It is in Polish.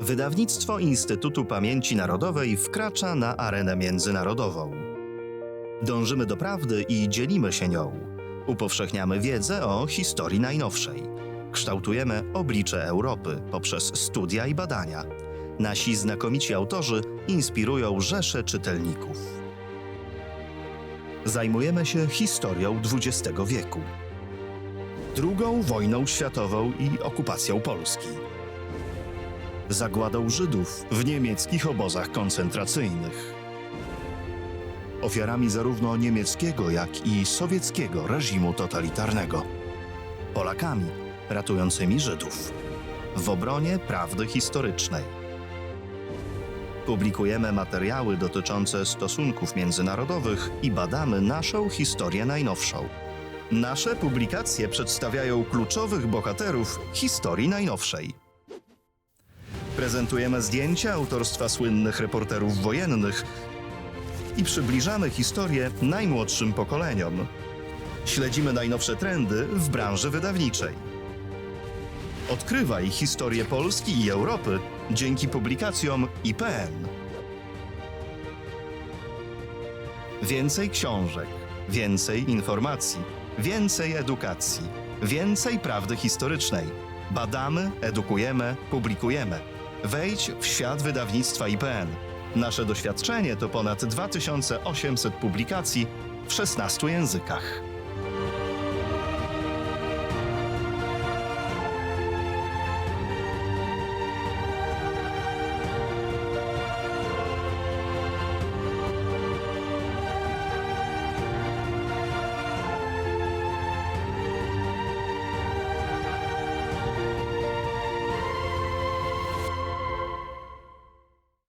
Wydawnictwo Instytutu Pamięci Narodowej wkracza na arenę międzynarodową. Dążymy do prawdy i dzielimy się nią. Upowszechniamy wiedzę o historii najnowszej. Kształtujemy oblicze Europy poprzez studia i badania. Nasi znakomici autorzy inspirują rzesze czytelników. Zajmujemy się historią XX wieku, II wojną światową i okupacją Polski, zagładą Żydów w niemieckich obozach koncentracyjnych, ofiarami zarówno niemieckiego, jak i sowieckiego reżimu totalitarnego, Polakami ratującymi Żydów w obronie prawdy historycznej. Publikujemy materiały dotyczące stosunków międzynarodowych i badamy naszą historię najnowszą. Nasze publikacje przedstawiają kluczowych bohaterów historii najnowszej. Prezentujemy zdjęcia autorstwa słynnych reporterów wojennych i przybliżamy historię najmłodszym pokoleniom. Śledzimy najnowsze trendy w branży wydawniczej. Odkrywaj historię Polski i Europy dzięki publikacjom IPN. Więcej książek, więcej informacji, więcej edukacji, więcej prawdy historycznej. Badamy, edukujemy, publikujemy. Wejdź w świat wydawnictwa IPN. Nasze doświadczenie to ponad 2800 publikacji w 16 językach.